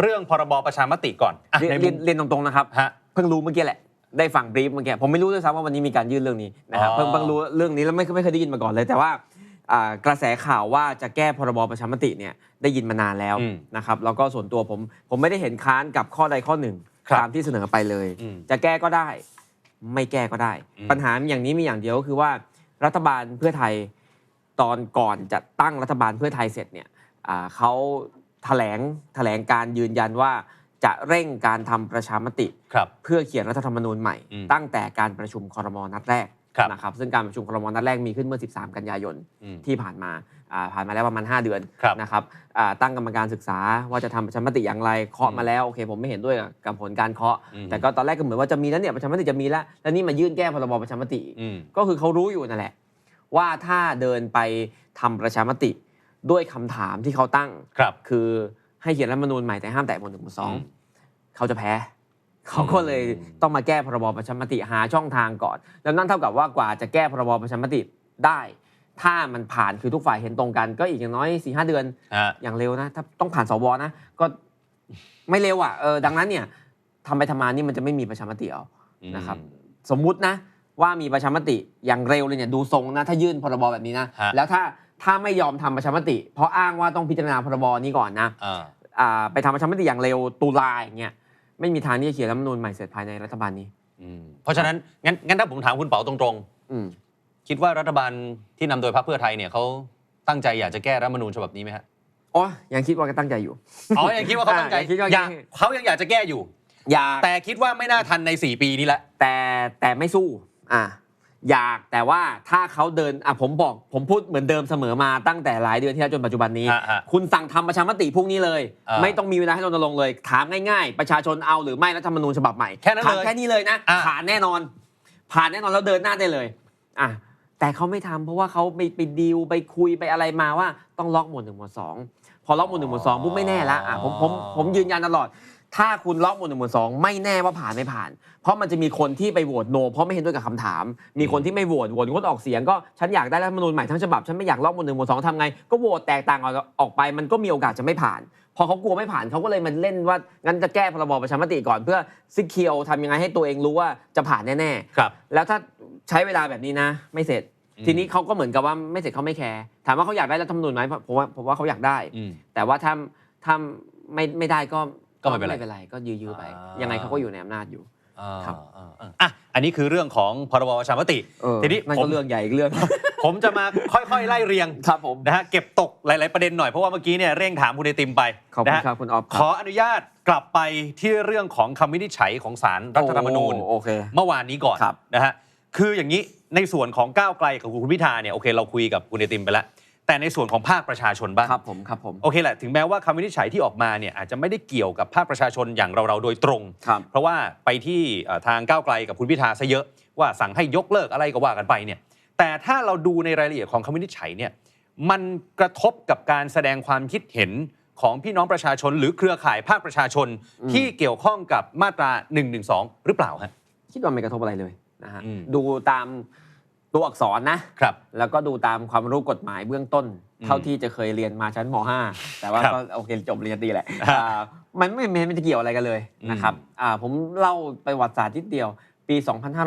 เรื่องพรบประชามติก่อนอะเรียนในเรีมุยนมเรียนตรงๆนะครับ ฮะ เพิ่งรู้เมื่อกี้แหละ ได้ฟังบรีฟเมื่อกี้ ผมไม่รู้ด้วยซ้ำว่าวันนี้มีการยื่นเรื่องนี้นะครับอ๋อ เพิ่งเพิ่งรู้เรื่องนี้แล้วไม่ไม่เคยได้ยินมาก่อนเลย แต่ว่าอ่ากระแสข่าวว่าจะแก้พรบประชามติเนี่ยได้ยินมานานแล้วอืมนะครับ แล้วก็ส่วนตัวผมผมไม่ได้เห็นค้านกับข้อใดข้อหนึ่งครับตามที่เสนอไปเลย อืมจะแก้ก็ได้ ไม่แก้ก็ได้ อืม ปัญหาอย่างนี้มีอย่างเดียวก็คือว่ารัฐบาลเพื่อไทยตอนก่อนจะตั้งรัฐบาลเพื่อไทยเสร็จเนี่ย อ่าเขา แถลงแถลงการยืนยันว่าจะเร่งการทำประชามติ ครับ เพื่อเขียนรัฐธรรมนูญใหม่ อืมตั้งแต่การประชุมคอรมอนัดแรกครับ นะครับซึ่งการประชุมคอรมอนัดแรกมีขึ้นเมื่อ 13 กันยายน อืม ที่ผ่านมาอ่าผ่านมาแล้วประมาณ 5 เดือนครับนะครับอ่าตั้งกรรมการศึกษาว่าจะทำประชามติอย่างไรเคาะอืมมาแล้วโอเค ผมไม่เห็นด้วยกับกับผลการเคาะ อืม แต่ก็ตอนแรกก็เหมือนว่าจะมีแล้วเนี่ยประชามติจะมีแล้ว แล้วนี่มายื่นแก้พรบประชามติอีกอืม ก็คือเขารู้อยู่นั่นแหละ ว่าถ้าเดินไปทำประชามติ ด้วยคำถามที่เขาตั้งครับคือให้เขียนรัฐธรรมนูญใหม่แต่ห้ามแตะหมวดหนึ่งหมวดสองอืมเขาจะแพ้เขาก็เลยต้องมาแก้พรบประชามติหาช่องทางก่อน แล้วนั่นเท่ากับว่ากว่าจะแก้พรบประชามติได้ ถ้ามันผ่านคือทุกฝ่ายเห็นตรงกัน ก็อีกอย่างน้อยสี่ห้าเดือนฮะอย่างเร็วนะ ถ้าต้องผ่านสวนะ ก็ไม่เร็วอะเออดังนั้นเนี่ยทำไปทำมานี่มันจะไม่มีประชามติเอานะครับ สมมุตินะว่ามีประชามติอย่างเร็วเลยเนี่ยดูทรงนะถ้ายื่นพรบแบบนี้นะฮะแล้วถ้า ถ้าไม่ยอมทำประชามติ เพราะอ้างว่าต้องพิจารณาพรบนี้ก่อนนะอ่าอ่าไปทำประชามติอย่างเร็วตุลาอย่างเงี้ยไม่มีทางที่จะเขียนรัฐธรรมนูญใหม่เสร็จภายในรัฐบาลนี้ อืมเพราะฉะนั้นงั้นงั้นถ้าผมถามคุณเป๋าตรงอืมๆ คิดว่ารัฐบาลที่นำโดยพรรคเพื่อไทยเนี่ยเขาตั้งใจอยากจะแก้รัฐธรรมนูญฉบับนี้ไหมฮะ อ๋อยังคิดว่าก็ตั้งใจอยู่ อ๋อยังคิดว่าเขาตั้งใจอ่ายังคิดว่า อยากเขายังอยากจะแก้อยู่ อยากแต่คิดว่าไม่น่าทันใน 4 ปีนี้แหละแต่แต่ไม่สู้ อ่า อยากแต่ว่าถ้าเขาเดินอะผมบอกผมพูดเหมือนเดิมเสมอมาตั้งแต่หลายเดือนที่แล้วจนปัจจุบันนี้ ฮะฮะคุณสั่งทำประชามติพรุ่งนี้เลย อ่าไม่ต้องมีเวลาให้รณรงค์เลย ถามง่ายๆ ประชาชนเอาหรือไม่รัฐธรรมนูญฉบับใหม่แค่นั้นถามเลยแค่นี้เลยนะอ่า ผ่านแน่นอน ผ่านแน่นอนแล้วเดินหน้าได้เลยอะแต่เขาไม่ทำเพราะว่าเขาไปไปดีลไปคุยไปอะไรมาว่าต้องล็อกหมวดหนึ่งหมวดสองพอล็อกหมวดหนึ่งหมวดสองปุ๊บไม่แน่ละอะผมผมผมยืนยันตลอด ถ้าคุณล็อกหมวดหนึ่งหมวดสองไม่แน่ว่าผ่านไม่ผ่าน เพราะมันจะมีคนที่ไปโหวตโนเพราะไม่เห็นด้วยกับคำถาม มีคนที่ไม่โหวตโหวตงดออกเสียงก็ฉันอยากได้รัฐธรรมนูญใหม่ทั้งฉบับฉันไม่อยากล็อกหมวดหนึ่งหมวดสองทำไงก็โหวตแตกต่างออกออกไป มันก็มีโอกาสจะไม่ผ่าน พอเขากลัวไม่ผ่านเขาก็เลยมันเล่นว่างั้นจะแก้พรบประชามติก่อนเพื่อซิเคียวทำยังไงให้ตัวเองรู้ว่าจะผ่านแน่ๆครับแล้วถ้าใช้เวลาแบบนี้นะ ไม่เสร็จ อืม ทีนี้เขาก็เหมือนกับว่าไม่เสร็จเขาไม่แคร์ถามว่าเขาอยากได้รัฐธรรมนูญไหมผมว่าผมว่าเขาอยากได้ อืม แต่ว่าถ้าถ้าไม่ไม่ได้ก็ ก็ไม่เป็นไร ไม่เป็นไรก็ยื้อๆไป อ่ายั ยังไงเขาก็อยู่ในอำนาจอยู่ อ่าครับ อ่าอ่าอะอันนี้คือเรื่องของพรบประชามติ เออทีนี้นั่นผมก็เรื่องใหญ่อีกเรื่อง ผมจะมาค่อยๆ ไล่เรียงครับผม นะฮะเก็บตกหลาย ๆ ประเด็นหน่อยเพราะว่าเมื่อกี้เนี่ยเร่งถามคุณไอติมไปขอบคุณนะฮะครับคุณออฟคขรัอบอนุญาตกลับไปที่เรื่องของคำวินิจฉัยของศาลรัฐธรรมนูญ โอ้โอเค เมื่อวานนี้ก่อนครับนะฮะ คืออย่างนี้ในส่วนของก้าวไกลกับคุณพิธาเนี่ยโอเคเราคุยกับคุณไอติมไปแล้ว แต่ในส่วนของภาคประชาชนบ้างครับผมครับผม โอเคแหละถึงแม้ว่าคำวินิจฉัยที่ออกมาเนี่ยอาจจะไม่ได้เกี่ยวกับภาคประชาชนอย่างเราๆโดยตรง ครับเพราะว่าไปที่เอ่อทางก้าวไกลกับคุณพิธาซะเยอะว่าสั่งให้ยกเลิกอะไรก็ว่ากันไปเนี่ยแต่ถ้าเราดูในรายละเอียดของคำวินิจฉัยเนี่ยมันกระทบกับการแสดงความคิดเห็นของพี่น้องประชาชน หรือเครือข่ายภาคประชาชนอืม ที่เกี่ยวข้องกับมาตรา1นึหรือเปล่าฮะ คิดว่าไม่กระทบอะไรเลยนะฮะอืม ดูตาม ตัวอักษรนะครับ แล้วก็ดูตามความรู้กฎหมายเบื้องต้นอืมเท่าที่จะเคยเรียนมาชั้นม .5 แต่ว่าครับก็โอเคจบเรียนดีแหละฮะอ่ามันไม่ไม่ไม่จะเกี่ยวอะไรกันเลยอืมนะครับอ่าผมเล่าไปวัติศาสตร์นิดเดียว ปี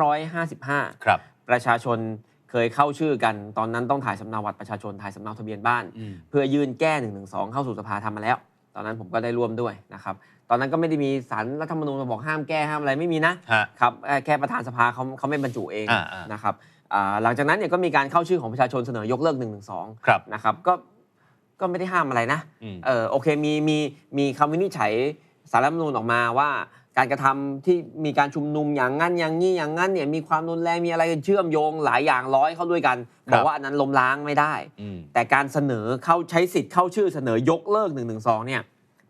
2555 ครับ ประชาชนเคยเข้าชื่อกัน ตอนนั้นต้องถ่ายสำเนาบัตรประชาชนถ่ายสำเนาทะเบียนบ้าน อืม เพื่อยื่นแก้1นึเข้าสู่สภาทำมาแล้ว ตอนนั้นผมก็ได้ร่วมด้วยนะครับตอนนั้นก็ไม่ได้มีสารรัฐธรรมนูญมาบอกห้ามแก้ห้ามอะไรไม่มีนะ ฮะ ครับเอ่อแค่ประธานสภาเขาเขาไม่บรรจุเองอ่าอ่านนะครับอ่า หลังจากนั้นเนี่ยก็มีการเข้าชื่อของประชาชนเสนอยกเลิก1นึครับนะครับก็ก็ไม่ได้ห้ามอะไรนะอืมเออโอเคมีมีมีคำวินิจฉัยสารรัฐธรรมนูญออกมาว่า การกระทำที่มีการชุมนุมอย่างนั้นอย่างนี้อย่างนั้นเนี่ยมีความรุนแรงมีอะไรเชื่อมโยงหลายอย่างร้อยเข้าด้วยกันครับบอกว่าอันนั้นล้มล้างไม่ได้อืมแต่การเสนอเข้าใช้สิทธิ์เข้าชื่อเสนอยกเลิก1นึเนี่ย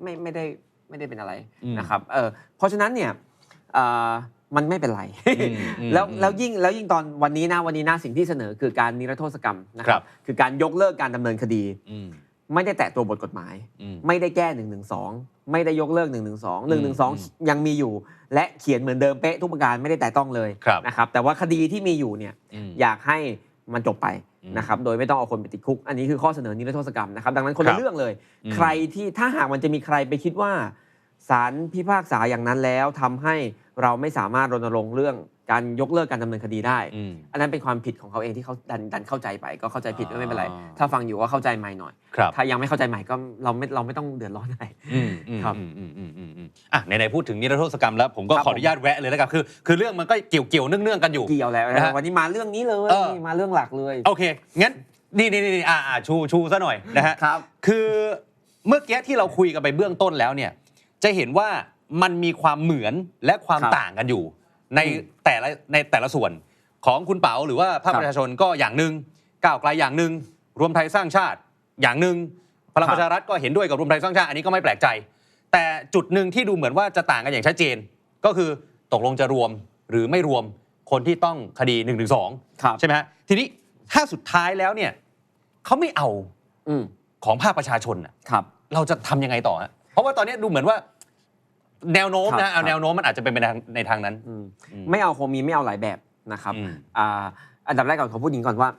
ไม่ไม่ได้ไม่ได้เป็นอะไรอืมนะครับเออเพราะฉะนั้นเนี่ยเอ่อ มันไม่เป็นไรอืมอืมแล้วอืมแล้วยิ่งแล้วยิ่งตอนวันนี้นะวันนี้นะสิ่งที่เสนอคือการนิรโทษกรรมนะคครัรับบคือการยกเลิกการดำเนินคดีอืมไม่ได้แตะตัวบทกฎหมายอืมไม่ได้แก้1นึไม่ได้ยกเลิก1นึอืม1ยังมีอยู่ และเขียนเหมือนเดิมเป๊ะทุกประการไม่ได้แตะต้องเลยครับนะครับแต่ว่าคดีที่มีอยู่เนี่ยอืมอยากให้มันจบไปอืมนะครับโดยไม่ต้องเอาคนไปติดคุก อันนี้คือข้อเสนอนิรโทษกรรมนะครับดังนั้นคนครัละบเรื่องเลยอืมใครที่ถ้าหากมันจะมีใครไปคิดว่าศาลพิพากษาอย่างนั้นแล้วทำให้ เราไม่สามารถรณรงค์เรื่องการยกเลิกการดำเนินคดีได้ อืม อันนั้นเป็นความผิดของเขาเองที่เขาดันดันเข้าใจไป ก็เข้าใจผิดอ่าไม่เป็นไรถ้าฟังอยู่ก็เข้าใจใหม่หน่อย ครับ ถ้ายังไม่เข้าใจใหม่ก็เราไม่เราไม่ต้องเดือดร้อนอะไร อืมอืมครับอืมอืมอืมอืมอืมอะไหนๆพูดถึงนิรโทษกรรมแล้ว ผมก็ครับขออนุญาตแวะเลยแล้วกันคือคือเรื่องมันก็เกี่ยวเกี่ยวๆเนื่องๆกันอยู่ เกี่ยวแล้วนะฮะวันนี้มาเรื่องนี้เลยเออ มาเรื่องหลักเลยโอเคงั้นนี่นี่นี่อ่าอ่าชูชูซะหน่อยนะฮะ ครับ คือเมื่อกี้ที่เราคุยกันไปเบื้องต้นแล้วเนี่ย จะเห็นว่า มันมีความเหมือนและความครับต่างกันอยู่ ในอืมแต่ละในแต่ละส่วนของคุณเป๋าหรือว่าภาคครับประชาชนก็อย่างหนึ่งก้าวไกลอย่างหนึ่งรวมไทยสร้างชาติอย่างหนึ่งพลังครับ ประชารัฐก็เห็นด้วยกับรวมไทยสร้างชาติอันนี้ก็ไม่แปลกใจ แต่จุดหนึ่งที่ดูเหมือนว่าจะต่างกันอย่างชัดเจน ก็คือตกลงจะรวมหรือไม่รวมคนที่ต้องคดี1นึครับใช่ไหมฮะทีนี้ถ้าสุดท้ายแล้วเนี่ยเขาไม่เอาอืมของภาคประชาชนน่ะ ครับ เราจะทำยังไงต่อฮะเพราะว่าตอนนี้ดูเหมือนว่า แนวโน้มครันะบเอาครับแนวโน้มมันอาจจะเป็นไปในทางในทางนั้นอืมอืมไม่เอาคงมีไม่เอาหลายแบบนะครับอืมอ่าอันดับแรกก่อนขอพูดอย่างนี้ก่อนว่า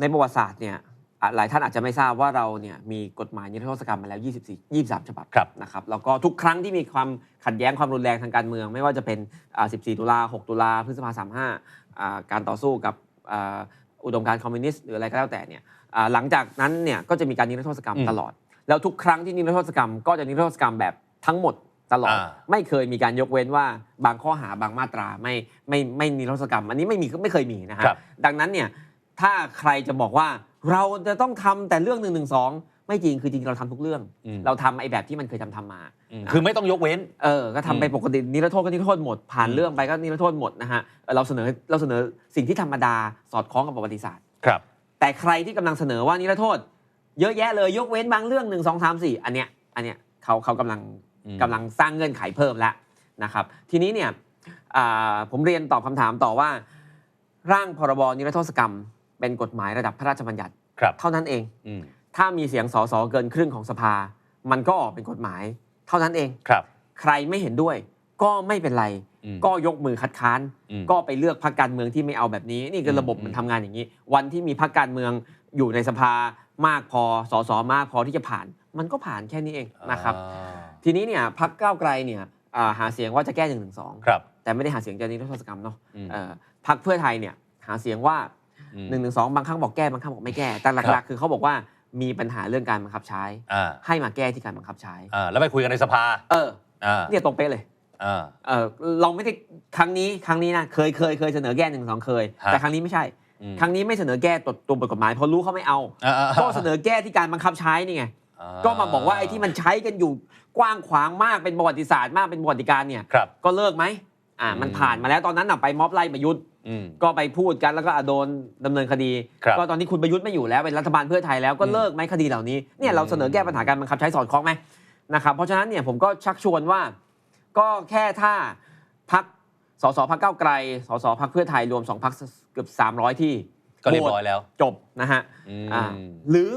ในประวัติศาสตร์เนี่ยอะหลายท่านอาจจะไม่ทราบว่าเราเนี่ยมีกฎหมายนิรโทษกรรมมาแล้ว 24 23 ฉบับครับนะครับแล้วก็ทุกครั้งที่มีความขัดแย้งความรุนแรงทางการเมือง ไม่ว่าจะเป็นอ่า14 ตุลา 6 ตุลาพฤษภา35อ่าการต่อสู้กับอ่าอุดมการณ์คอมมิวนิสต์หรืออะไรก็แล้วแต่เนี่ยอ่าหลังจากนั้นเนี่ยก็จะมีการนิรโทษกรรมอืมตลอด แล้วทุกครั้งที่นิรโทษกรรมก็จะนิรโทษกรรมแบบทั้งหมด ตลอดอ่าไม่เคยมีการยกเว้นว่าบางข้อหาบางมาตราไม่ไม่ไม่นิรโทษกรรม อันนี้ไม่มีไม่เคยมีนะฮะครับดังนั้นเนี่ยถ้าใครจะบอกว่าเราจะต้องทำแต่เรื่องหนึ่งหนึ่งสองไม่จริงคือจริงๆเราทำทุกเรื่องอืมเราทำไอ้แบบที่มันเคยทำทำมาอืมคือไม่ต้องยกเว้นเออก็ทำไปอืมปกตินิรโทษก็นิรโทษหมดผ่านอืมเรื่องไปก็นิรโทษหมดนะฮะเออเราเสนอเราเสนอสิ่งที่ธรรมดาสอดคล้องกับประวัติศาสตร์ครับ แต่ใครที่กำลังเสนอว่านิรโทษ เยอะแยะเลยยกเว้นบางเรื่องหนึ่งสองสามสี่อันเนี้ยอันเนี้ยเขาเขากำลังอืม กำลังสร้างเงื่อนไขเพิ่มแล้วนะครับ ทีนี้เนี่ยอ่าผมเรียนตอบคำถามต่อว่า ร่างพรบนิรโทษกรรม เป็นกฎหมายระดับพระราชบัญญัติครับเท่านั้นเองอืมถ้ามีเสียงสสเกินครึ่งของสภา มันก็ออกเป็นกฎหมาย เท่านั้นเองครับ ใครไม่เห็นด้วย ก็ไม่เป็นไรอืมก็ยกมือคัดค้านอืมก็ไปเลือกพรรคการเมืองที่ไม่เอาแบบนี้ นี่คือระบบอืมมันทำงานอย่างนี้ วันที่มีพรรคการเมืองอยู่ในสภามากพอสสมากพอที่จะผ่าน มันก็ผ่านแค่นี้เองนะครับอ่าทีนี้เนี่ยพรรคก้าวไกลเนี่ยอ่าหาเสียงว่าจะแก้หนึ่งหนึ่งสองครับแต่ไม่ได้หาเสียงจะนิรโทษกรรมเนาะอืมเอ่อพรรคเพื่อไทยเนี่ยหาเสียงว่าอืมหนึ่งหนึ่งสองบางครั้งบอกแก้บางครั้งบอกไม่แก้ แต่หครัลักบๆคือเขาบอกว่ามีปัญหาเรื่องการบังคับใช้อ่าให้มาแก้ที่การบังคับใช้อ่าแล้วไปคุยกันในสภา เอออ่าเนี่ยตรงเป๊ะเลยอ่าเออเราไม่ได้ครั้งนี้ครั้งนี้นะเคยเคยเคยเสนอแก้หนึ่งสองเคยฮะแต่ครั้งนี้ไม่ใช่อืมครั้งนี้ไม่เสนอแก้ตัวตัวบทกฎหมายเพราะรู้เขาไม่เอาอ่าอ่าก็เสนอแก้ที่การบังคับใช้นี่ไง ก็มาบอกว่าไอ้ที่มันใช้กันอยู่กว้างขวางมากเป็นประวัติศาสตร์มากเป็นประวัติการเนี่ยครับ ก็เลิกไหมอ่ามันอืมผ่านมาแล้วตอนนั้นน่ะไปม็อบไล่ประยุทธ์อืม ก็ไปพูดกันแล้วก็อะโดนดำเนินคดี ครับก็ตอนนี้คุณประยุทธ์ไม่อยู่แล้วเป็นรัฐบาลเพื่อไทยแล้วก็อืมเลิกไหมคดีเหล่านี้เนี่ยเราเสนอแก้ปัญหาการบังคับใช้สอดคล้องไหมนะครับเพราะฉะนั้นเนี่ยผมก็ชักชวนว่า ก็แค่ถ้าพักสสพักเก้าวไกลสสพักเพื่อไทยรวมสองพักเกือบ300 ที่ก็เรียบร้อยแล้ว จบนะฮะ อืม อ่าหรือ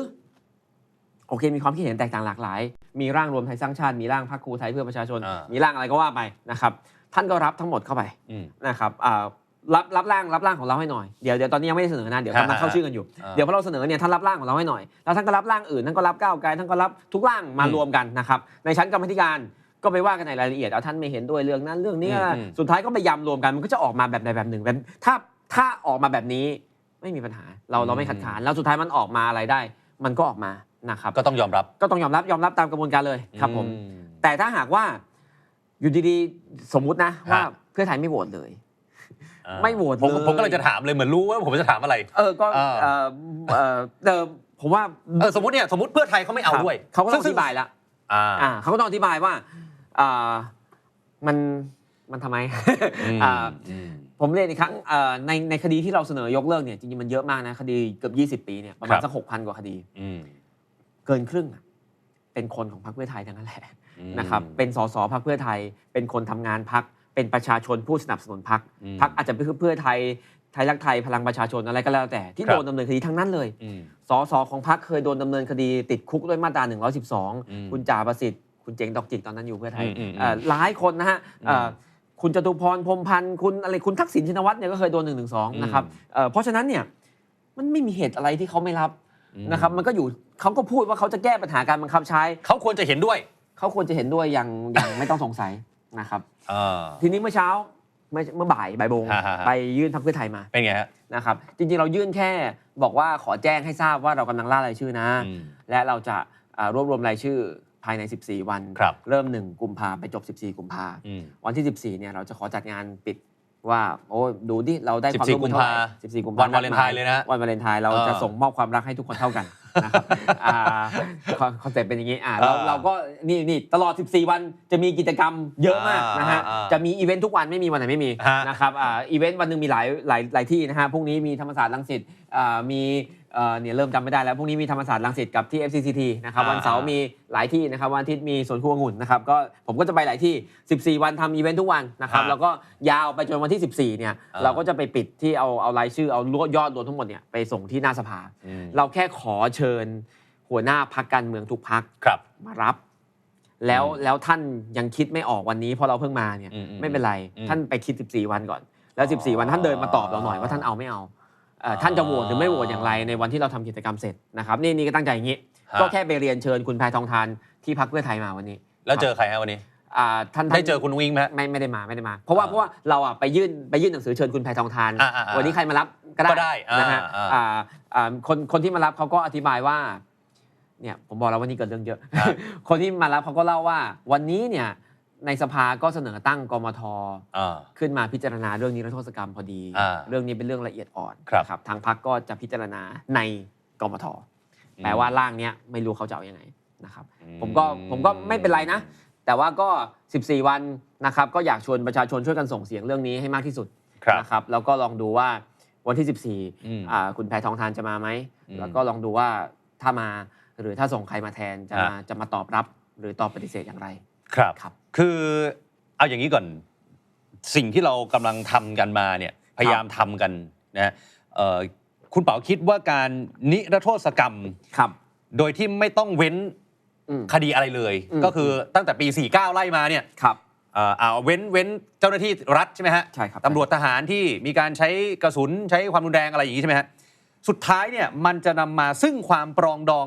โอเค มีความคิดเห็นแตกต่างหลากหลาย มีร่างรวมไทยสร้างชาติ มีร่างพรรคครูไทยเพื่อประชาชนอ่ามีมีร่างอะไรก็ว่าไปนะครับท่านก็รับทั้งหมดเข้าไปอืมนะครับอ่ารับรับร่างรับร่างของเราให้หน่อย เดี๋ยวเดี๋ยวตอนนี้ยังไม่ได้เสนอนะ เดี๋ยวกำลังเข้าชื่อกันอยู่อ่าเดี๋ยวพอเราเสนอเนี่ยท่านรับร่างของเราให้หน่อย แล้วท่านก็รับร่างอื่น ท่านก็รับก้าวไกล ท่านก็รับทุกร่างมาอืมรวมกันนะครับ ในชั้นกรรมธิการก็ไปว่ากันในรายละเอียด เอาท่านไม่เห็นด้วยเรื่องนั้นเรื่องนี้อืมอืมสุดท้ายก็ไปยำรวมกัน มันก็จะออกมาแบบใดแบบหนึ่งแบบถ้าถ้าออกมาแบบนี้ไม่มีปัญหา เราเราไม่ขัดขาน แล้วสุดท้ายมันออกมาอะไรได้ มันก็ออกมา นะครับก็ต้องยอมรับก็ต้องยอมรับยอมรับตามกระบวนการเลยครับผมอืแต่ถ้าหากว่าอยู่ดีๆสมมุตินะว่าฮะเพื่อไทยไม่โหวตเลยอ่าไม่โหวตผมเลยผมก็เลยจะถามเลยเหมือนรู้ว่าผมจะถามอะไร เออก็อ่าเออเออเออผมว่าเออสมมติเนี่ยสมมติเพื่อไทยเขาไม่เอาด้วยเขาก็ต้องอซึ่ธิบายแล้วอ่าอ่าเขาก็ต้องอธิบายว่าอ่ามันมันทำไมอืมอ่าอืมผมเรียนอีกครั้งเอ่อในในคดีที่เราเสนอยกเลิกเนี่ยจริงๆมันเยอะมากนะคดีเกือบ 20 ปีเนี่ยประมาณครับสักหกพันกว่าคดีอืม เกินครึ่งอะเป็นคนของพรรคเพื่อไทยทั้งนั้นแหละอืมนะครับเป็นสสพรรคเพื่อไทย เป็นคนทำงานพรรคเป็นประชาชนผู้สนับสนุนพรรคอืมพรรคอาจจะเป็นเพื่อไทยไทยรักไทยพลังประชาชนอะไรก็แล้วแต่ที่ครับโดนดำเนินคดีทั้งนั้นเลยอืมสสของพรรคเคยโดนดำเนินคดีติดคุกด้วยมาตราอืม112 คุณจ่าประสิทธิ์ คุณเจ๋งดอกจิกตอนนั้นอยู่เพื่อไทยอืมอืมอืมเอ่อหลายคนนะฮะเอ่ออมคุณจตุพรพรหมพันธ์คุณอะไรคุณทักษิณชินวัตรเนี่ยก็เคยโดน1นึนะครับเอ่อเพราะฉะนั้นเนี่ยมันไม่มีเหตุอะไรที่เขาไม่รับอืม นะครับมันก็อยู่เขาก็พูดว่าเขาจะแก้ปัญหาการบังคับใช้ เขาควรจะเห็นด้วย เขาควรจะเห็นด้วยอย่างอย่างไม่ต้องสงสัยนะครับอ่าทีนี้เมื่อเช้าเมื่อเมื่อบ่ายบ่ายโมงฮะฮะฮะ ไปยื่นพรรคเพื่อไทยมาเป็นไงฮะนะครับ จริงๆเรายื่นแค่บอกว่าขอแจ้งให้ทราบว่าเรากำลังล่ารายชื่อนะ อืม และเราจะอ่ารวบรวมรายชื่อภายใน 14 วัน ครับ เริ่ม 1 กุมภาไปจบ 14 กุมภาอืม วันที่ 14เนี่ยเราจะขอจัดงานปิด ว่าโอ้ดูดิเราได้ความร่วมมือเท่าไหร่14 กุมภาวันวาเลนไทน์เลยนะวันวาเลนไทน์เราเออจะส่งมอบความรักให้ทุกคนเท่ากันนะครับอ่าคอนคอนเซ็ปต์เป็นอย่างนี้อ่าเราเออเราก็นี่นี่ตลอด 14 วันจะมีกิจกรรมเยอะมากนะฮะอ่าอ่าจะมีอีเวนต์ทุกวันไม่มีวันไหนไม่มีฮะนะครับอ่าอีเวนต์วันหนึ่งมีหลายหลายหลายที่นะฮะพรุ่งนี้มีธรรมศาสตร์รังสิตอ่ามี เอ่อเนี่ยเริ่มจำไม่ได้แล้วพรุ่งนี้มีธรรมศาสตร์รังสิตกับที่ FCCT นะครับอ่าวันเสาร์มีหลายที่นะครับวันอาทิตย์มีสวนครัวองุ่นนะครับก็ผมก็จะไปหลายที่ 14 วันทำอีเวนต์ทุกวันนะครับฮะแล้วก็ยาวไปจนวันที่ 14 เนี่ยอ่าเราก็จะไปปิดที่เอาเอารายชื่อเอายอดรวมทั้งหมดเนี่ยไปส่งที่หน้าสภาอืมเราแค่ขอเชิญหัวหน้าพักการเมืองทุกพักครับมารับแล้วอืมแล้วท่านยังคิดไม่ออกวันนี้เพราะเราเพิ่งมาเนี่ยอืมอืมไม่เป็นไรอืมท่านไปคิด 14 วันก่อน แล้ว 14 วันท่านเดินมาตอบเราหน่อยว่าท่านเอาไม่เอาเอ่อ ท่านจะโหวตหรือไม่โหวตอย่างไรในวันที่เราทำกิจกรรมเสร็จนะครับนี่นี่ก็ตั้งใจอย่างนี้ฮะก็แค่ไปเรียนเชิญคุณแพทองทานที่พักเพื่อไทยมาวันนี้ แล้วเจอใครฮะวันนี้อ่าท่านท่านได้เจอคุณวิงไหมฮะไม่ไม่ได้มาไม่ได้มา เพราะว่าอ่าเพราะว่าเราอะไปยื่นไปยื่นหนังสือเชิญคุณแพทองทานอ่าอ่าอ่าวันนี้ใครมารับก็ได้ก็ได้อ่านะฮะอ่าอ่าอ่าคนคนที่มารับเขาก็อธิบายว่าเนี่ยผมบอกแล้ววันนี้เกิดเรื่องเยอะฮะคนที่มารับเขาก็เล่าว่าวันนี้เนี่ย ในสภาก็เสนอตั้งกมทอ่าขึ้นมาพิจารณาเรื่องนิรโทษกรรมพอดีอ่าเรื่องนี้เป็นเรื่องละเอียดอ่อนครับนะทางพักก็จะพิจารณาในกมทอืมแปลว่าร่างเนี้ยไม่รู้เขาจะเอายังไงนะครับอืมผมก็ผมก็ไม่เป็นไรนะ แต่ว่าก็ 14 วันนะครับ ก็อยากชวนประชาชนช่วยกันส่งเสียงเรื่องนี้ให้มากที่สุดครับนะครับแล้วก็ลองดูว่าวันที่อืม14อ่าคุณแพทองทานจะมาไหมอืมแล้วก็ลองดูว่าถ้ามาหรือถ้าส่งใครมาแทนจะมาฮะจะมาตอบรับหรือตอบปฏิเสธอย่างไร ครับครับ คือเอาอย่างนี้ก่อนสิ่งที่เรากำลังทำกันมาเนี่ยพยายามทำกันนะฮะเอ่อคุณเป๋าคิดว่าการนิรโทษกรรมครับ โดยที่ไม่ต้องเว้นอืมคดีอะไรเลยอืมก็คือตั้งแต่ปี 49 ไล่มาเนี่ยครับเอ่อเอาเว้นเว้นเจ้าหน้าที่รัฐใช่ไหมฮะใช่ครับตำรวจทหารที่มีการใช้กระสุนใช้ความรุนแรงอะไรอย่างนี้ใช่ไหมฮะสุดท้ายเนี่ยมันจะนำมาซึ่งความปรองดอง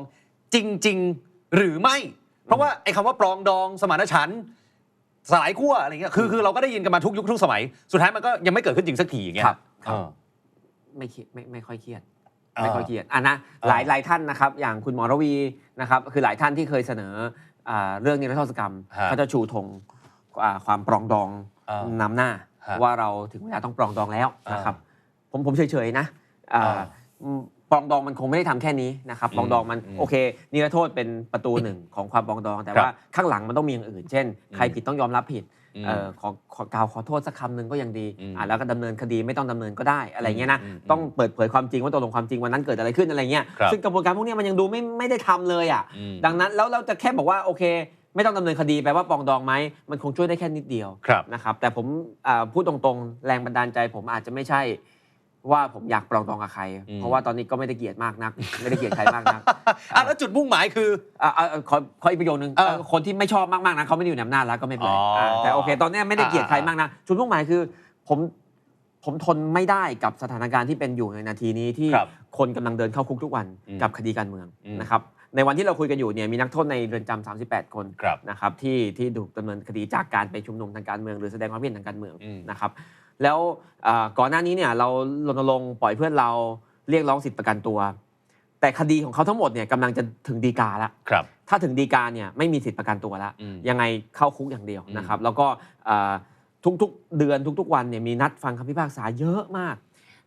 จริง ๆ หรือไม่ เพราะว่าไอ้คำว่าปรองดองสมานฉันท์ สลายขั้วอะไรเงี้ยคือคือเราก็ได้ยินกันมาทุกยุคทุกสมัย สุดท้ายมันก็ยังไม่เกิดขึ้นจริงสักทีอย่างเงี้ยครับครับเออ ไม่เครียดไม่ไม่ค่อยเครียดอ่าไม่ค่อยเครียดอะนะอ่าหลายหลายท่านนะครับ อย่างคุณหมอระวีนะครับ คือหลายท่านที่เคยเสนออ่าเรื่องนิรโทษกรรมฮะเขาจะชูธงอ่าความปรองดองอ่านำหน้า ฮะว่าเราถึงเวลาต้องปรองดองแล้วอ่านนะครับ ผมผมเฉยๆนะอ่าอ่า อืมปรองดองมันคงไม่ได้ทำแค่นี้นะครับปรองดองมันอืมโอเคนิรโทษเป็นประตูหนึ่งของความปรองดอง แต่ครับว่าข้างหลังมันต้องมีอย่างอื่น เช่น ใครอืมผิดต้องยอมรับผิดอืมเออขอขอกล่าวขอโทษสักคำหนึ่งก็ยังดีอืมอ่าแล้วก็ดำเนินคดีไม่ต้องดำเนินก็ได้อะไรเงี้ยนะอืมอืมต้องเปิดเผยความจริงว่าตกลงความจริงวันนั้นเกิดอะไรขึ้นอะไรเงี้ยครับซึ่งกระบวนการพวกเนี้ยมันยังดูไม่ไม่ได้ทำเลยอะอืมดังนั้นแล้วเราจะแค่บอกว่าโอเค ไม่ต้องดำเนินคดีแปลว่าปรองดองไหมมันคงช่วยได้แค่นิดเดียวครับนะครับแต่ผมอ่าพูดตรงๆ แรงบันดาลใจผมอาจจะไม่ใช่ ว่าผมอยากปรองดองกับใคร อืม เพราะว่าตอนนี้ก็ไม่ได้เกลียดมากนัก ไม่ได้เกลียดใครมากนักอะแล้วจุดมุ่งหมายคือ อ่าอ่าขอขออีกประโยคนึงเออเอ่อคนที่ไม่ชอบมากๆนะเขาไม่ได้อยู่ในอำนาจแล้วก็ไม่เป็นไรอ๋ออ่าแต่โอเค ตอนเนี้ยไม่ได้เกลียดใครมากนะจุดมุ่งหมายคือ ผมผมทนไม่ได้กับสถานการณ์ที่เป็นอยู่ในนาทีนี้ที่ครับคนกำลังเดินเข้าคุกทุกวันอืมกับคดีการเมืองอืม นะครับในวันที่เราคุยกันอยู่เนี่ยมีนักโทษในเรือนจำ38 คนครับ นะครับที่ที่ถูกดำเนินคดีจากการไปชุมนุมทางการเมือง หรือแสดงความคิดเห็นทางการเมืองอืม นะครับ แล้วอ่าก่อนหน้านี้เนี่ยเรารณรงค์ปล่อยเพื่อนเราเรียกร้องสิทธิประกันตัว แต่คดีของเขาทั้งหมดเนี่ยกำลังจะถึงดีกาแล้วครับถ้าถึงดีกาเนี่ยไม่มีสิทธิประกันตัวแล้วอืมยังไงเข้าคุกอย่างเดียวอืมนะครับ แล้วก็อ่าทุกๆเดือนทุกๆ วันเนี่ยมีนัดฟังคำพิพากษาเยอะมาก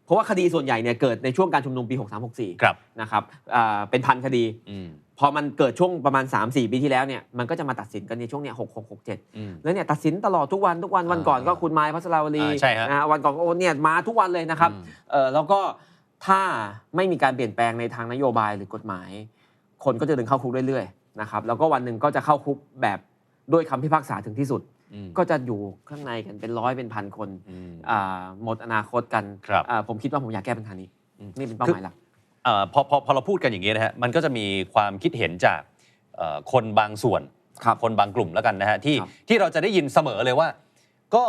เพราะว่าคดีส่วนใหญ่เนี่ยเกิดในช่วงการชุมนุมปี 6364ครับนะครับอ่าเป็นพันคดีอืม พอมันเกิดช่วงประมาณ 3-4 ปีที่แล้วเนี่ยมันก็จะมาตัดสินกันในช่วงเนี่ย6667อืม แล้วเนี่ยตัดสินตลอดทุกวันทุกวันวันก่อนก็คุณไม้พัสราวลีอ่าใช่ฮะนะวันก่อนก็โอ้เนี่ยมาทุกวันเลยนะครับ อืม เออแล้วก็ถ้าไม่มีการเปลี่ยนแปลงในทางนโยบายหรือกฎหมาย คนก็จะเดินเข้าคุกเรื่อยๆนะครับแล้วก็วันหนึ่งก็จะเข้าคุกแบบด้วยคำพิพากษาถึงที่สุด อืมก็จะอยู่ข้างในกันเป็นร้อยเป็นพันคนอืม อ่าหมดอนาคตกันครับ อ่าผมคิดว่าผมอยากแก้ปัญหานี้อืมนี่เป็นเป้าหมายหลักเอ่อ พอพอพอเราพูดกันอย่างนี้นะฮะมันก็จะมีความคิดเห็นจากเอ่อคนบางส่วนครับคนบางกลุ่มแล้วกันนะฮะที่ครับ ที่เราจะได้ยินเสมอเลยว่า ก็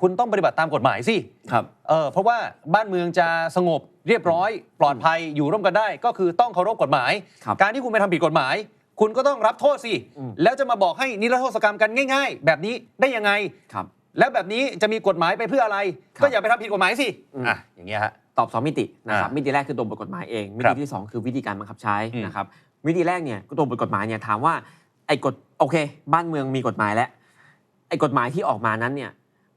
คุณต้องปฏิบัติตามกฎหมายสิครับ เออเพราะว่าบ้านเมืองจะสงบเรียบร้อย ปลอดภัยอยู่ร่วมกันได้ ก็คือต้องเคารพกฎหมาย ครับการที่คุณไปทำผิดกฎหมาย คุณก็ต้องรับโทษสิอืม แล้วจะมาบอกให้นิรโทษกรรมกันง่าย ๆ แบบนี้ได้ยังไง ครับ แล้วแบบนี้จะมีกฎหมายไปเพื่ออะไร ครับก็อย่าไปทำผิดกฎหมายสิอืม อะอย่างเงี้ยฮะ ตอบสองมิตินะครับอ่ามิมิติแรกคือตัวบทกฎหมายเอง มิครัติบที่สองคือวิธีการบังคับใช้อืมนะครับวิธีแรกเนี่ยตัวบทกฎหมายเนี่ยถามว่าไอ้กฎโอเค บ้านเมืองมีกฎหมายแล้วไอ้กฎหมายที่ออกมานั้นเนี่ย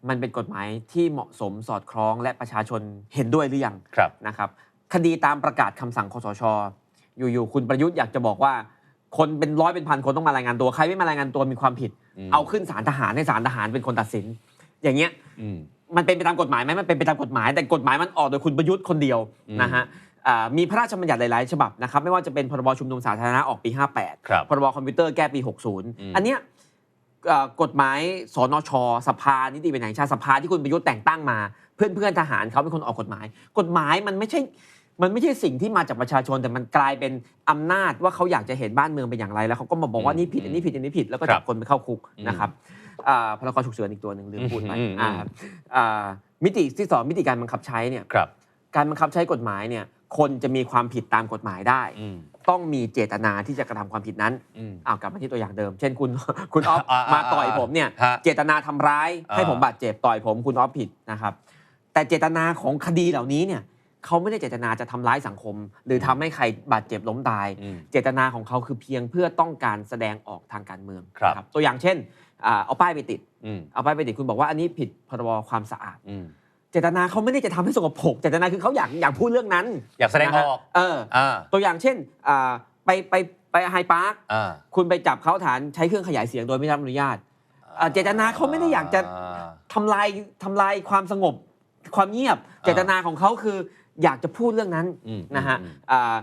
มันเป็นกฎหมายที่เหมาะสมสอดคล้องและประชาชนเห็นด้วยหรือยังครับนะครับ คดีตามประกาศคำสั่งคสช อยู่ๆคุณประยุทธ์อยากจะบอกว่าคนเป็นร้อยเป็นพันคนต้องมารายงานตัวใครไม่มารายงานตัวมีความผิดอืมเอาขึ้นศาลทหารให้ศาลทหารเป็นคนตัดสิน อย่างเงี้ยอื มมันเป็นไปตามกฎหมายไหมมันเป็นไปตามกฎหมาย แต่กฎหมายมันออกโดยคุณประยุทธ์คนเดียวอืมนะฮะอ่ามีพระราชบัญญัติหลาย ๆ ฉบับนะครับไม่ว่าจะเป็นพรบชุมนุมสาธารณะออกปี 58ครับพรบคอมพิวเตอร์แก้ปีม60 อันเนี้ยเอ่อกฎหมายสนช สภานิติบัญญัติแห่งชาติสภาที่คุณประยุทธ์แต่งตั้งมาเพื่อนเพื่อนๆทหารเขาเป็นคนออกกฎหมาย กฎหมายมันไม่ใช่มันไม่ใช่สิ่งที่มาจากประชาชนแต่มันกลายเป็นอำนาจว่าเขาอยากจะเห็นบ้านเมืองเป็นอย่างไร แล้วเขาก็มาบอกว่านี่ผิดอันนี้ผิดอันนี้ผิดแล้วก็จับคนไปเข้าคุกนะครับ อ่าพรกฉุกเฉินอีกตัวหนึ่งลืมพูดไปอืมอืม อ่าอ่ามิติที่สองมิติการบังคับใช้เนี่ยครับการบังคับใช้กฎหมายเนี่ยคนจะมีความผิดตามกฎหมายได้ อืมต้องมีเจตนาที่จะกระทำความผิดนั้นอืม อ้าวกลับมาที่ตัวอย่างเดิม เช่นคุณ คุณออฟอ่าอ่ามาต่อยผมเนี่ยฮะเจตนาทำร้ายอ่า ให้ผมบาดเจ็บต่อยผมคุณออฟผิดนะครับแต่เจตนาของคดีเหล่านี้เนี่ยเขาไม่ได้เจตนาจะทำร้ายสังคม หรือทำให้ใครบาดเจ็บล้มตาย อืม เจตนาของเขาคือเพียงเพื่อต้องการแสดงออกทางการเมืองครับ นะตัวอย่างเช่นอ่า เอาป้ายไปติดอืมเอาป้ายไปติดคุณบอกว่าอันนี้ผิดพรบความสะอาดอืมเจตนาเขาไม่ได้จะทำให้สกปรกเจตนาคือเขาอยากอยากพูดเรื่องนั้น อยากแสดงออกนะฮะเอออ่าตัวอย่างเช่นอ่าไปไปไปไฮพาร์คอ่าคุณไปจับเขาฐานใช้เครื่องขยายเสียงโดยไม่ได้รับอนุญาตอ่าเจตนาเขาไม่ได้อยากจะทำลายทำลายความสงบความเงียบ เจตนาของเขาคืออยากจะพูดเรื่องนั้นอืมนะฮะอืมอ่า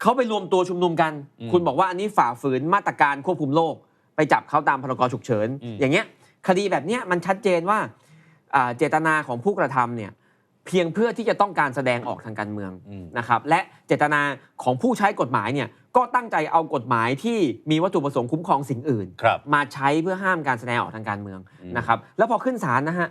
เขาไปรวมตัวชุมนุมกันอืมคุณบอกว่าอันนี้ฝ่าฝืนมาตรการควบคุมโรค ไปจับเขาตามพรกฉุกเฉินอืมอย่างเงี้ยคดีแบบเนี้ยมันชัดเจนว่าอ่าเจตนาของผู้กระทำเนี่ยเพียงเพื่อที่จะต้องการแสดงออกทางการเมืองอืมนะครับและเจตนาของผู้ใช้กฎหมายเนี่ยก็ตั้งใจเอากฎหมายที่มีวัตถุประสงค์คุ้มครองสิ่งอื่นครับมาใช้เพื่อห้ามการแสดงออกทางการเมืองอืมนะครับแล้วพอขึ้นศาลนะฮะ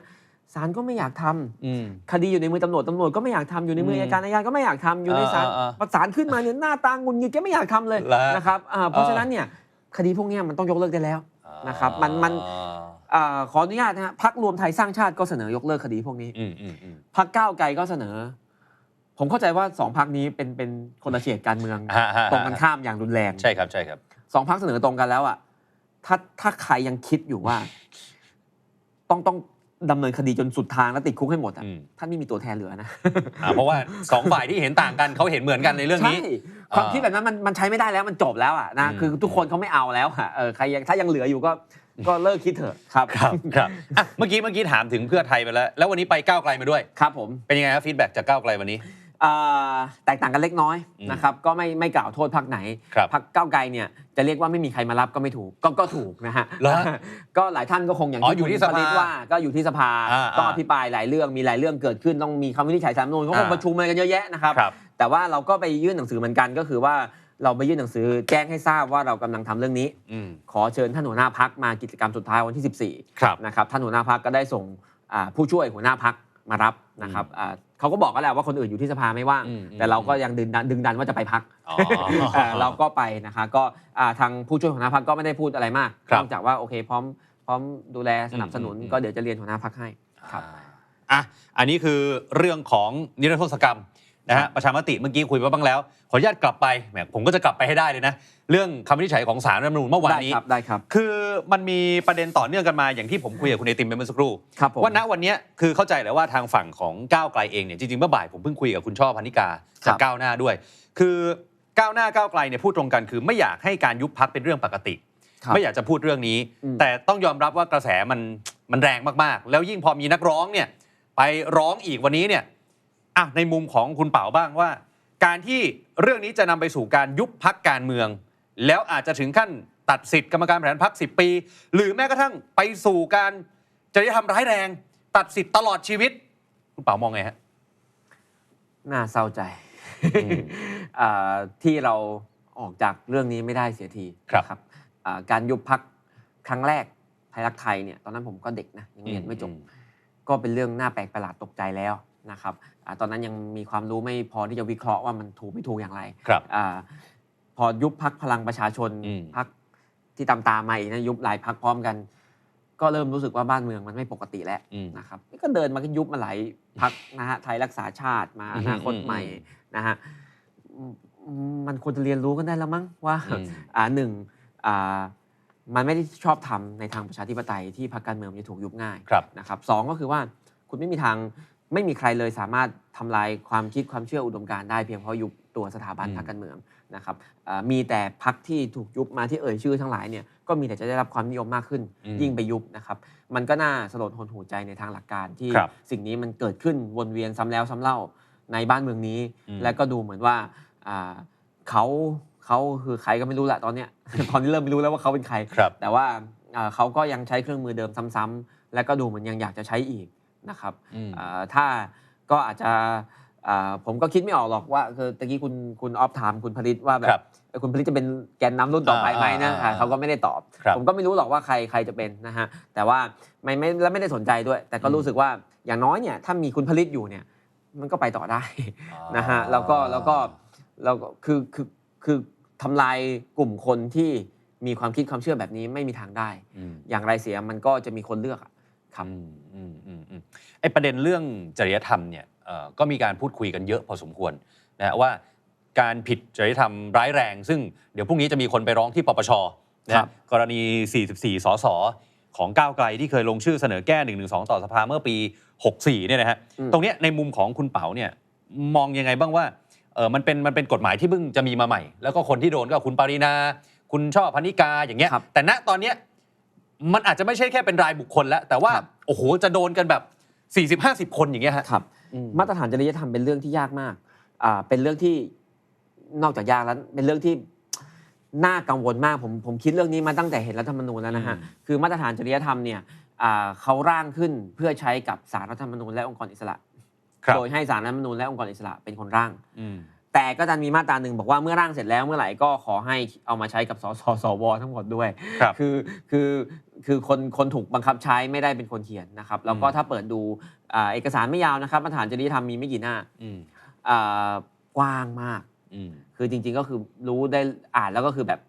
ศาลก็ไม่อยากทำอืมคดีอยู่ในมือตำรวจตำรวจก็ไม่อยากทำอยู่ในมือมอัยการอัยการก็ไม่อยากทำอยู่ในศาลอ่าอ่าพอศาลขึ้นมาเนี่ยหน้าตางุนงิดแกไม่อยากทำเลยเหรอฮะนะครับอ่าเพราะฉะนั้นเนี่ย คดีพวกเนี้ยมันต้องยกเลิกได้แล้วนะครับมันมันอ่าอ่าขออนุญาตนะฮะพักรวมไทยสร้างชาติก็เสนอยกเลิกคดีพวกนี้อืมอืมอืมพักก้าวไกลก็เสนอ ผมเข้าใจว่าสองพักนี้เป็นเป็นคนละเฉดการเมืองฮะฮะตรงกันข้ามอย่างรุนแรงใช่ครับใช่ครับสองพักเสนอตรงกันแล้วอะถ้าถ้าใครยังคิดอยู่ว่า ต้องต้องดำเนินคดีจนสุดทางแล้วติดคุกให้หมดอะอืมท่านไม่มีตัวแทนเหลือนะอ่าเพราะว่าสองฝ่ายที่เห็นต่างกันเขาเห็นเหมือนกันในเรื่องนี้ใช่ ความอ่าคิดแบบนั้นมันมันใช้ไม่ได้แล้วมันจบแล้วอะนะอืมคือทุกคนเขาไม่เอาแล้วอะเออใครยังถ้ายังเหลืออยู่ก็ก็เลิกคิดเถอะครับครับครับอะเมื่อกี้เมื่อกี้ถามถึงเพื่อไทยไปแล้ว แล้ววันนี้ไปก้าวไกลมาด้วยครับผมเป็นยังไงครับฟีดแบ็กจากก้าวไกลวันนี้อ่าแตกต่างกันเล็กน้อยอืมนะครับก็ไม่ไม่กล่าวโทษพักไหนครับพักก้าวไกลเนี่ยจะเรียกว่าไม่มีใครมารับก็ไม่ถูกก็ก็ถูกนะฮะเหรอก็หลายท่านก็คงอย่างอ๋ออยู่ที่สภาคุณปณิตว่าก็อยู่ที่สภาอ่าต้องอ่าอภิปรายหลายเรื่องมีหลายเรื่องเกิดขึ้นต้องมีคำวินิจฉัยสามนูนเขาคงอ่าประชุมอะไรกันเยอะแยะนะครับครับ แต่ว่าเราก็ไปยื่นหนังสือเหมือนกันก็คือว่าเราไปยื่นหนังสือแจ้งให้ทราบว่าเรากำลังทำเรื่องนี้ อืม ขอเชิญท่านหัวหน้าพักมากิจกรรมสุดท้ายวันที่14ครับนะครับท่านหัวหน้าพักก็ได้ส่งอ่าผู้ช่วยหัวหน้าพักมารับนะครับอ่าเขาก็บอกกันแหละว่าคนอื่นอยู่ที่สภาไม่ว่าง อืม แต่เราก็ยังดึงดันดึงดันว่าจะไปพัก อ๋อ เอ่อเราก็ไปนะคะก็อ่าทางผู้ช่วยหัวหน้าพักก็ไม่ได้พูดอะไรมากครับนอกจากว่าโอเคพร้อมพร้อมดูแลสนับสนุน อืมอืมก็เดี๋ยวจะเรียนหัวหน้าพักให้ ครับ อะ อันนี้คือเรื่องของนิรโทษกรรม นะฮะประชามติเมื่อกี้คุยไปบ้างแล้ว ขออนุญาตกลับไปแหมผมก็จะกลับไปให้ได้เลยนะ เรื่องคำวินิจฉัยของศาลรัฐธรรมนูญเมื่อวานได้นี้ครับได้ครับ คือมันมีประเด็นต่อเนื่องกันมาอย่างที่ผมคุยกับคุณไอติมไปเมื่อสักครู่ครับผมว่าณวันเนี้ยคือเข้าใจแหล้วว่าทางฝั่งของก้าวไกลเองเนี่ยจริงๆเมื่อบ่ายผมเพิ่งคุยกับคุณช่อพันิกาจากก้าวหน้าด้วย คือก้าวหน้าก้าวไกลเนี่ยพูดตรงกันคือไม่อยากให้การยุบพักเป็นเรื่องปกติครับไม่อยากจะพูดเรื่องนี้อืมแต่ต้องยอมรับว่ากระแสมันมันแรงมากๆ แล้วยิ่งพอมีนักร้องเนี่ยไปร้องอีกวันนี้เนี่ย อะในมุมของคุณเป๋าบ้างว่า การที่เรื่องนี้จะนำไปสู่การยุบพักการเมือง แล้วอาจจะถึงขั้นตัดสิทธิ์กรรมการบริหารพักสิปี หรือแม้กระทั่งไปสู่การจริยธรรมร้ายแรง ตัดสิทธิ์ตลอดชีวิต คุณเป๋ามองไงฮะน่าเศร้าใจอืมอ่าที่เราออกจากเรื่องนี้ไม่ได้เสียทีครับนะอ่าการยุบพักครั้งแรกไทยรักไทยเนี่ยตอนนั้นผมก็เด็กนะยังเรียนไม่จบก็เป็นเรื่องน่าแปลกประหลาดตกใจแล้ว นะครับอาตอนนั้นยังมีความรู้ไม่พอที่จะวิเคราะห์ว่ามันถูกไม่ถูกอย่างไรครับอ่าพอยุบพักพลังประชาชนอืมพักที่ตามตามๆมาอีกนะยุบหลายพักพร้อมกัน ก็เริ่มรู้สึกว่าบ้านเมืองมันไม่ปกติแล้วอืมนะครับก็เดินมาก็ยุบมาหลายพักนะฮะไทยรักษาชาติมาอือมนาคตอืมใหม่นะฮะอืมมันควรจะเรียนรู้กันได้แล้วมั้งว่าอืมอ่าหนึ่งอ่ามันไม่ได้ชอบทำในทางประชาธิปไตยที่พรรคการเมืองมันจะถูกยุบง่ายครับนะครับสองก็คือว่าคุณไม่มีทาง ไม่มีใครเลยสามารถทำลายความคิดความเชื่ออุดมการณ์ได้เพียงเพราะยุบตัวสถาบันอืมพรรคการเมืองนะครับอ่ามีแต่พรรคที่ถูกยุบมาที่เอ่ยชื่อทั้งหลายเนี่ยก็มีแต่จะได้รับความนิยมมากขึ้นอืมยิ่งไปยุบนะครับมันก็น่าสลดหดหูใจในทางหลักการที่ครับสิ่งนี้มันเกิดขึ้นวนเวียนซ้ำแล้วซ้ำเล่าในบ้านเมืองนี้อืมและก็ดูเหมือนว่าอ่าเขาเขาคือใครก็ไม่รู้แหละตอนเนี้ยตอนนี้เริ่มไม่รู้แล้วว่าเขาเป็นใครครับแต่ว่าเอ่อเขาก็ยังใช้เครื่องมือเดิมซ้ำๆและก็ดูเหมือนยังอยากจะใช้อีก นะครับอืมเอ่อถ้าก็อาจจะเอ่อผมก็คิดไม่ออกหรอกว่าคือตะกี้คุณคุณออฟถามคุณผลิตว่าแบครับบเอ่อคุณผลิตจะเป็นแกนนำรุ่นต่อไปไหมนะอ่าอ่าอ่าเขาก็ไม่ได้ตอบครับผมก็ไม่รู้หรอกว่าใครใครจะเป็นนะฮะแต่ว่าไม่ไม่และไม่ได้สนใจด้วย แต่ก็อืมรู้สึกว่าอย่างน้อยเนี่ยถ้ามีคุณผลิตอยู่เนี่ย มันก็ไปต่อได้นะฮะแล้วก็แล้วก็แล้วก็คือคือคือทำลายกลุ่มคนที่มีความคิดความเชื่อแบบนี้ไม่มีทางได้อืมอย่างไรเสียมันก็จะมีคนเลือกอะ ครับอืมอืมอืมอืมไอประเด็นเรื่องจริยธรรมเนี่ยเอ่อก็มีการพูดคุยกันเยอะพอสมควรนะฮะว่าการผิดจริยธรรมร้ายแรง ซึ่งเดี๋ยวพรุ่งนี้จะมีคนไปร้องที่ปปชนะครัฮะบกรณี 44 สส ของก้าวไกลที่เคยลงชื่อเสนอแก้ 112 ต่อสภาเมื่อปี 64 เนี่ยนะฮะอืมตรงเนี้ยในมุมของคุณเป๋าเนี่ยมองยังไงบ้างว่าเออมันเป็นมันเป็นกฎหมายที่เพิ่งจะมีมาใหม่ แล้วก็คนที่โดนก็คุณปารินา คุณช่อพนิกาอย่างเงี้ยครับแต่ณตอนเนี้ย มันอาจจะไม่ใช่แค่เป็นรายบุคคลแล้ว แต่ว่า ครับโอ้โห จะโดนกันแบบ 40-50 คนอย่างเงี้ยฮะครับ อืม มาตรฐานจริยธรรมเป็นเรื่องที่ยากมากอ่าเป็นเรื่องที่นอกจากยากแล้วเป็นเรื่องที่น่ากังวลมากผมผมคิดเรื่องนี้มาตั้งแต่เห็นรัฐธรรมนูญแล้วนะฮะอืมคือมาตรฐานจริยธรรมเนี่ยอ่าเขาร่างขึ้นเพื่อใช้กับสารรัฐธรรมนูญและองค์กรอิสระ ครับ โดยให้สารรัฐธรรมนูญและองค์กรอิสระเป็นคนร่าง อืม แต่ก็ดันมีมาตราหนึ่งบอกว่าเมื่อร่างเสร็จแล้วเมื่อไหร่ก็ขอให้เอามาใช้กับสสสวทั้งหมดด้วยครับคือคือคือคนคนถูกบังคับใช้ไม่ได้เป็นคนเขียนนะครับ แล้วก็อืมถ้าเปิดดูอ่าเอกสารไม่ยาวนะครับมาตรฐานจริยธรรมมีไม่กี่หน้าอืมอ่ากว้างมากอืมคือจริง ๆก็คือรู้ได้อ่านแล้วก็คือแบบ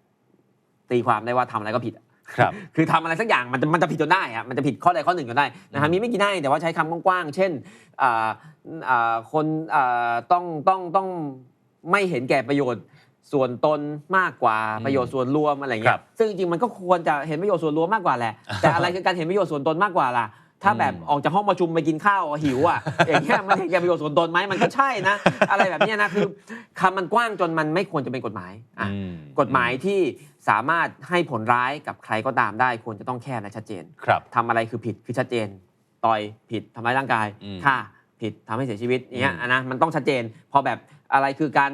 ตีความได้ว่าทำอะไรก็ผิดอะครับคือทำอะไรสักอย่างมันจะมันจะผิดจนได้อะมันจะผิดข้อใดข้อหนึ่งจนได้นะฮะอืมมีไม่กี่หน้าเองแต่ว่าใช้คำกว้างๆเช่นอ่าอ่าคนอ่าต้องต้องต้อง ไม่เห็นแก่ประโยชน์ส่วนตนมากกว่าประโยชน์ส่วนรวมอะไรคเงี้รัยบซึ่งจริงๆมันก็ควรจะเห็นประโยชน์ส่วนรวมมากกว่าแหละแต่อะไรคือการเห็นประโยชน์ส่วนตนมากกว่าล่ะถ้าแบบอืมออกจากห้องประชุมไปกินข้าวหิวอะอย่างเงี้ยมันเห็นแก่ประโยชน์ส่วนตนไหมมันก็ใช่นะ อะไรแบบเนี้ยนะคือคำมันกว้างจนมันไม่ควรจะเป็นกฎหมายอะอืมกฎหมายที่สามารถให้ผลร้ายกับใครก็ตามได้ควรจะต้องแคบและชัดเจนครับทำอะไรคือผิดคือชัดเจน ต่อยผิดทำร้ายร่างกายอืมฆ่าผิดทำให้เสียชีวิตอย่างเงี้ยอืมอะนะมันต้องชัดเจนพอแบบ อะไรคือการ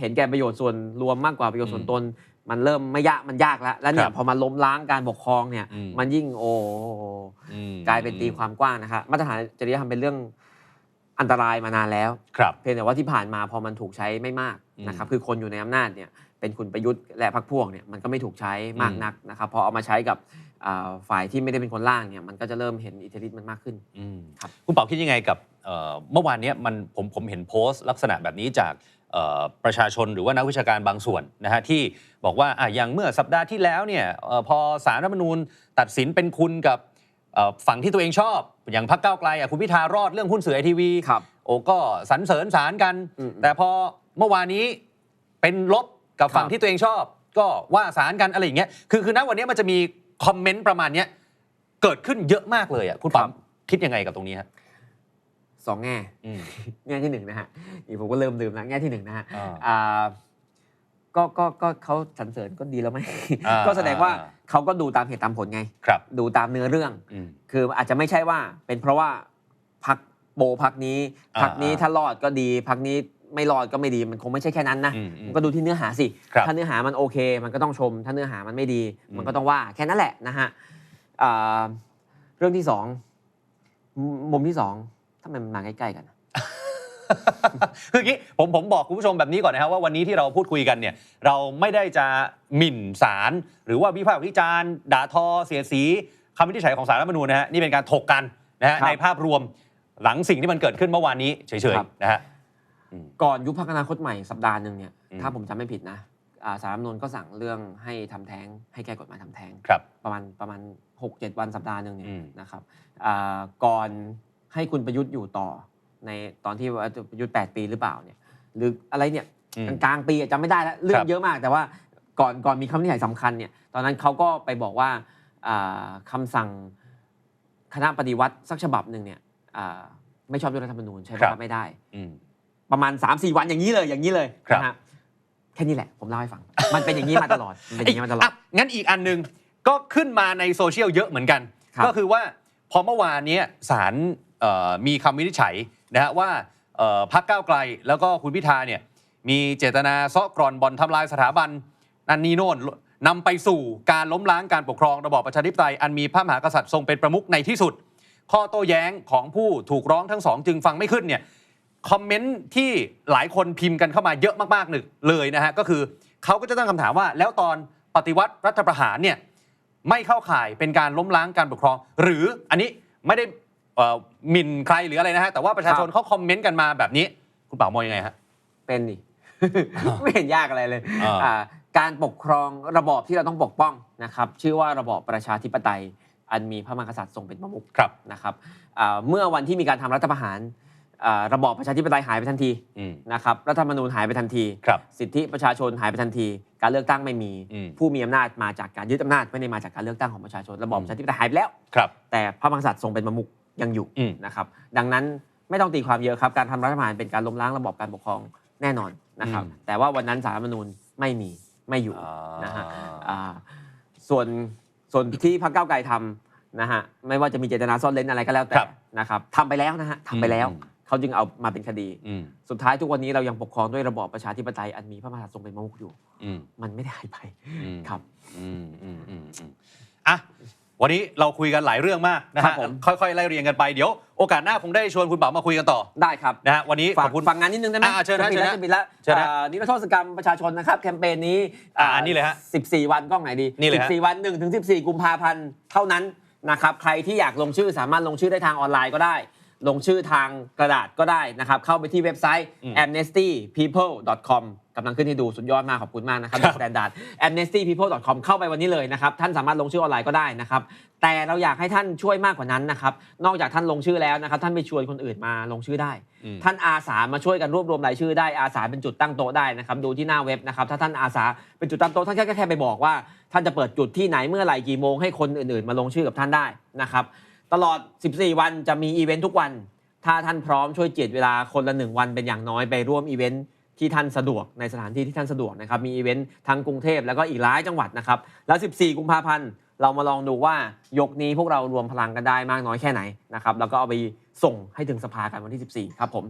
เห็นแก่ประโยชน์ส่วนรวมมากกว่าประโยชน์ส่วนตน มันเริ่มไม่ยากมันยากแล้ว แล้วเนี่ครัยบพอมาล้มล้างการปกครองเนี่ยอืม มันยิ่งโอ้อืมกลายเป็นตีความกว้างนะครับมาตรฐานจริยธรรมเป็นเรื่องอันตรายมานานแล้ว ครับ เพียงแต่ว่าที่ผ่านมาพอมันถูกใช้ไม่มากนะครับอืมคือคนอยู่ในอำนาจเนี่ยเป็นคุณประยุทธ์และพรรคพวกเนี่ยมันก็ไม่ถูกใช้มากอืม นักนะครับพอเอามาใช้กับอ่าฝ่ายที่ไม่ได้เป็นคนร่างเนี่ยมันก็จะเริ่มเห็นอิทธิฤทธิ์มันมากขึ้น อืมครับ คุณเป๋าคิดยังไงกับ เอ่อเมื่อวานเนี้ยมันผมผมเห็นโพสต์ลักษณะแบบนี้จากเอ่อประชาชนหรือว่านักวิชาการบางส่วนนะฮะที่บอกว่าอะอย่างเมื่อสัปดาห์ที่แล้วเนี่ยเอ่อพอสารรัฐธรรมนูญตัดสินเป็นคุณกับเอ่อฝั่งที่ตัวเองชอบ อย่างพรรคก้าวไกลอะคุณพิธารอดเรื่องหุ้นสื่อไอทีวีครับโอ้ก็สรรเสริญสารกันอืมแต่พอเมื่อวานนี้เป็นลบกับฝั่งครับที่ตัวเองชอบ ก็ว่าสารกันอะไรอย่างเงี้ยคือคือณวันนี้มันจะมีคอมเมนต์ประมาณเนี้ยเกิดขึ้นเยอะมากเลยอะคุณปั๊มคิดยังไงกับตรงนี้ฮะ สองแง่อืม แง่ที่หนึ่งนะฮะนี่ผมก็เริ่มลืมแล้วแง่ที่หนึ่งนะฮะอ่า อ่าก็ก็ก็เขาสรรเสริญก็ดีแล้วไหมอ่าก็แสดงว่าอ่า เขาก็ดูตามเหตุตามผลไง ครับดูตามเนื้อเรื่อง อืม คืออาจจะไม่ใช่ว่า เป็นเพราะว่าพักโบพักนี้อ่าพักนี้อ่า ถ้ารอดก็ดีพักนี้ไม่รอดก็ไม่ดีมันคงไม่ใช่แค่นั้นนะอืมอืม มันก็ดูที่เนื้อหาสิ ครับถ้าเนื้อหามันโอเค มันก็ต้องชม ถ้าเนื้อหามันไม่ดี อืม มันก็ต้องว่าแค่นั้นแหละนะฮะอ่าเรื่องที่สองมุมมุมที่สอง ทำไมมันมาใกล้ๆกัน คืออย่างนี้ผมผมบอกคุณผู้ชมแบบนี้ก่อนนะครับว่าวันนี้ที่เราพูดคุยกันเนี่ยเราไม่ได้จะหมิ่นศาลหรือว่าวิพากษ์วิจารณ์ด่าทอเสียดสีคำวินิจฉัยของศาลรัฐธรรมนูญนะฮะนี่เป็นการถกกันนะฮะครับ ในภาพรวมหลังสิ่งที่มันเกิดขึ้นเมื่อวานนี้เฉยครับๆนะฮะ ก่อนยุบพักอนาคตใหม่สัปดาห์หนึ่งเนี่ยอืม ถ้าผมจำไม่ผิดนะอ่าสารรัฐธรรมนูญก็สั่งเรื่องให้ทำแท้ง ให้แก้กฎหมายทำแท้ง ครับ ประมาณประมาณ 6-7 วันสัปดาห์หนึ่งเนี่ยอืมนะครับอ่าก่อน ให้คุณประยุทธ์อยู่ต่อ ในตอนที่ว่าประยุทธ์ 8 ปีหรือเปล่าเนี่ยหรืออะไรเนี่ยอืมกลางๆปีอะจำไม่ได้แล้วเรื่อครังบเยอะมาก แต่ว่าก่อนก่อนมีคำวินิจฉัยสำคัญเนี่ยตอนนั้นเขาก็ไปบอกว่าอ่าคำสั่งคณะปฏิวัติสักฉบับหนึ่งเนี่ยอ่าไม่ชอบด้วยรัฐธรรมนูญใช้บังคับไม่ได้อืมประมาณ 3-4 วันอย่างนี้เลยอย่างนี้เลยครับนะฮะแค่นี้แหละ ผมเล่าให้ฟัง มันเป็นอย่างนี้มาตลอดมันเป็นอย่างนี้มาตลอดอะงั้นอีกอันหนึ่งก็ขึ้นมาในโซเชียลเยอะเหมือนกันครับก็คือว่าพอเมื่อวานเนี้ยศาลเอ่อ มีคำวินิจฉัยนะฮะว่าพรรคก้าวไกลแล้วก็คุณพิธาเนี่ยมีเจตนาเซาะกรอนบอนทำลายสถาบันนันนีโน่นนำไปสู่การล้มล้างการปกครองระบอบประชาธิปไตยอันมีพระมหากษัตริย์ทรงเป็นประมุขในที่สุด ข้อโต้แย้งของผู้ถูกร้องทั้งสองจึงฟังไม่ขึ้นเนี่ยคอมเมนต์ที่หลายคนพิมพ์กันเข้ามาเยอะมากๆหนึ่งเลยนะฮะก็คือเขาก็จะตั้งคำถามว่า แล้วตอนปฏิวัติรัฐประหารเนี่ยไม่เข้าข่ายเป็นการล้มล้างการปกครอง หรืออันนี้ไม่ได้ หมิ่นใครหรืออะไรนะฮะแต่ว่าประชาชนครับเขาคอมเมนต์กันมาแบบนี้ คุณเป๋ามองยังไงฮะเป็นดิไม่เห็นยากอะไรเลยอ่าอ่าการปกครองระบอบที่เราต้องปกป้องนะครับ ชื่อว่าระบอบประชาธิปไตย อันมีพระมหากษัตริย์ทรงเป็นประมุขครับนะครับอ่าเมื่อวันที่มีการทำรัฐประหารอ่าระบอบประชาธิปไตยหายไปทันทีอืมนะครับรัฐธรรมนูญหายไปทันทีครับสิทธิประชาชนหายไปทันที การเลือกตั้งไม่มีอืมผู้มีอำนาจมาจากการยึดอำนาจไม่ได้มาจากการเลือกตั้งของประชาชน ระบอบประชาธิปไตยหายไปแล้วครับแต่พระมหากษัตริย์ทรงเป็นประมุข ยังอยู่อืมนะครับดังนั้นไม่ต้องตีความเยอะครับ การทำรัฐประหารเป็นการล้มล้างระบอบการปกครองแน่นอนนะครับอืมแต่ว่าวันนั้นสารรัฐธรรมนูญไม่มีไม่อยู่อ่านนะฮะอ่าส่วนส่วนที่พรรคก้าวไกลทำนะฮะไม่ว่าจะมีเจตนาซ่อนเร้นอะไรก็แล้วแต่ครับนะครับทำไปแล้วนะฮะทำไปแล้วอืมเขาจึงเอามาเป็นคดีอืมสุดท้ายทุกวันนี้เรายังปกครองด้วยระบอบประชาธิปไตยอันมีพระมหากษัตริย์ทรงเป็นประมุขอยู่อืมมันไม่ได้หายไปอืมครับอืมอืมอืมอืมอะ วันนี้เราคุยกันหลายเรื่องมากนะครัฮะบผม ค่อยๆไล่เรียงกันไปเดี๋ยวโอกาสหน้าคงได้ชวนคุณเป๋ามาคุยกันต่อได้ครับ นะฮะวันนี้ขฝาอกบคุณ ฟังงานนิดนึงได้ไหมอ่าเชิญนะจะปิดแล้วเชิญนะจะปิดแล้วเชิญนะอ่านิรโทษกรรมประชาชนนะครับแคมเปญนี้อ่านี่เลยฮะ14 วันกล้องไหนดีนี่เลยฮะ 14 วัน1ถึง14 กุมภาพันธ์เท่านั้นนะครับใครที่อยากลงชื่อสามารถลงชื่อได้ทางออนไลน์ก็ได้ ลงชื่อทางกระดาษก็ได้นะครับเข้าไปที่เว็บไซต์อืม amnestypeople.com กำลังขึ้นให้ดูสุดยอดมากขอบคุณมากนะครับครับสแตนดาร์ด amnestypeople.com เข้าไปวันนี้เลยนะครับ ท่านสามารถลงชื่อออนไลน์ก็ได้นะครับ แต่เราอยากให้ท่านช่วยมากกว่านั้นนะครับ นอกจากท่านลงชื่อแล้วนะครับ ท่านไปชวนคนอื่นมาลงชื่อได้อืมท่านอาสามาช่วยกันรวบรวมรายชื่อได้อาสาเป็นจุดตั้งโต๊ะได้นะครับ ดูที่หน้าเว็บนะครับ ถ้าท่านอาสาเป็นจุดตั้งโต๊ะท่านแค่แค่ไปบอกว่า ท่านจะเปิดจุดที่ไหนเมื่อไหร่กี่โมงให้คนอื่นๆ มาลงชื่อกับท่านได้นะครับตลอด 14 วันจะมีอีเวนต์ทุกวัน ถ้าท่านพร้อมช่วยเจียดเวลาคนละหนึ่งวันเป็นอย่างน้อยไปร่วมอีเวนต์ ที่ท่านสะดวกในสถานที่ที่ท่านสะดวกนะครับมีอีเวนต์ทั้งกรุงเทพแล้วก็อีกหลายจังหวัดนะครับแล้ว 14 กุมภาพันธ์เรามาลองดูว่ายกนี้พวกเรารวมพลังกันได้มากน้อยแค่ไหนนะครับแล้วก็เอาไปส่งให้ถึงสภากันวันที่ 14 ครับผม